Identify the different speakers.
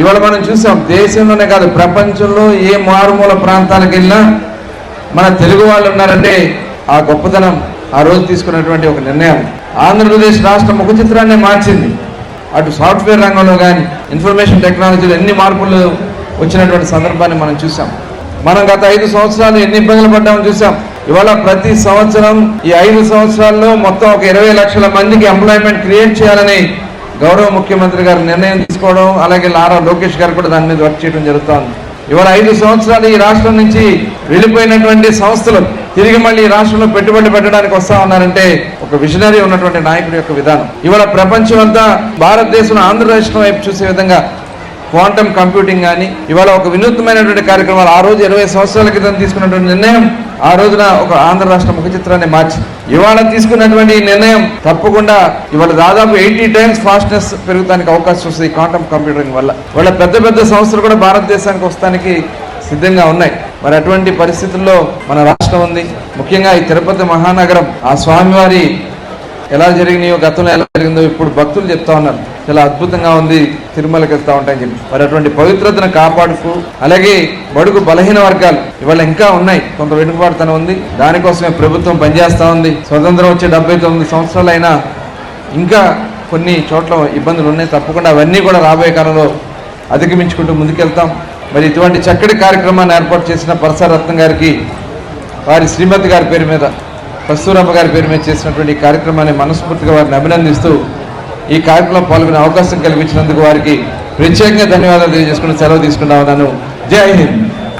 Speaker 1: ఇవాళ మనం చూసాం దేశంలోనే కాదు ప్రపంచంలో ఏ మారుమూల ప్రాంతాలకు వెళ్ళినా మన తెలుగు వాళ్ళు ఉన్నారంటే ఆ గొప్పతనం ఆ రోజు తీసుకున్నటువంటి ఒక నిర్ణయం. ఆంధ్రప్రదేశ్ రాష్ట్ర ముఖ చిత్రాన్ని మార్చింది. అటు సాఫ్ట్వేర్ రంగంలో కానీ ఇన్ఫర్మేషన్ టెక్నాలజీలో ఎన్ని మార్పులు వచ్చినటువంటి సందర్భాన్ని మనం చూసాం. మనం గత ఐదు సంవత్సరాలు ఎన్ని ఇబ్బందులు పడ్డామని చూసాం. ఇవాళ ప్రతి సంవత్సరం ఈ ఐదు సంవత్సరాల్లో మొత్తం ఒక ఇరవై లక్షల మందికి ఎంప్లాయ్మెంట్ క్రియేట్ చేయాలని గౌరవ ముఖ్యమంత్రి గారు నిర్ణయం తీసుకోవడం అలాగే లారా లోకేష్ గారు కూడా దాని మీద వర్క్ చేయడం జరుగుతోంది. ఇవాళ ఐదు సంవత్సరాలు ఈ రాష్ట్రం నుంచి వెళ్ళిపోయినటువంటి సంస్థలు తిరిగి మళ్ళీ ఈ రాష్ట్రంలో పెట్టుబడి పెట్టడానికి వస్తా ఉన్నారంటే ఒక విజనరీ ఉన్నటువంటి నాయకుడి యొక్క విధానం. ఇవాళ ప్రపంచం అంతా భారతదేశం ఆంధ్ర రాష్ట్రం వైపు చూసే విధంగా క్వాంటమ్ కంప్యూటింగ్ కానీ ఇవాళ ఒక వినూత్నమైనటువంటి కార్యక్రమాలు ఆ రోజు ఇరవై సంవత్సరాల క్రితం తీసుకున్నటువంటి నిర్ణయం ఆ రోజున ఒక ఆంధ్ర రాష్ట్ర ముఖ చిత్రాన్ని మార్చి ఇవాళ తీసుకున్నటువంటి నిర్ణయం తప్పకుండా ఇవాళ దాదాపు ఎయిటీ టైమ్స్ ఫాస్ట్నెస్ పెరుగుతానికి అవకాశం వస్తుంది ఈ క్వాంటమ్ కంప్యూటరింగ్ వల్ల. వాళ్ళ పెద్ద పెద్ద సంస్థలు కూడా భారతదేశానికి వస్తానికి సిద్ధంగా ఉన్నాయి. మరి అటువంటి పరిస్థితుల్లో మన రాష్ట్రం ఉంది. ముఖ్యంగా ఈ తిరుపతి మహానగరం ఆ స్వామివారి ఎలా జరిగినాయో గతంలో ఎలా జరిగిందో ఇప్పుడు భక్తులు చెప్తా ఉన్నారు. చాలా అద్భుతంగా ఉంది తిరుమలకి వస్తూ ఉంటాయని చెప్పి. మరి అటువంటి పవిత్రతను కాపాడుతూ అలాగే బడుగు బలహీన వర్గాలు ఇవాళ ఇంకా ఉన్నాయి. కొంత వెనుకబాటుతనం ఉంది. దానికోసమే ప్రభుత్వం పనిచేస్తూ ఉంది. స్వతంత్రం వచ్చే డెబ్బై తొమ్మిది సంవత్సరాలైనా ఇంకా కొన్ని చోట్ల ఇబ్బందులు ఉన్నాయి. తప్పకుండా అవన్నీ కూడా రాబోయే కాలంలో అధిగమించుకుంటూ ముందుకెళ్తాం. మరి ఇటువంటి చక్కటి కార్యక్రమాన్ని ఏర్పాటు చేసిన పరసారత్నం గారికి వారి శ్రీమతి గారి పేరు మీద కస్తూరమ్మ గారి పేరు మీద చేసినటువంటి కార్యక్రమాన్ని మనస్ఫూర్తిగా వారిని అభినందిస్తూ ఈ కార్యక్రమంలో పాల్గొనే అవకాశం కల్పించినందుకు వారికి ప్రత్యేకంగా ధన్యవాదాలు తెలియజేసుకుని సెలవు తీసుకుంటా ఉన్నాను జై హింద్.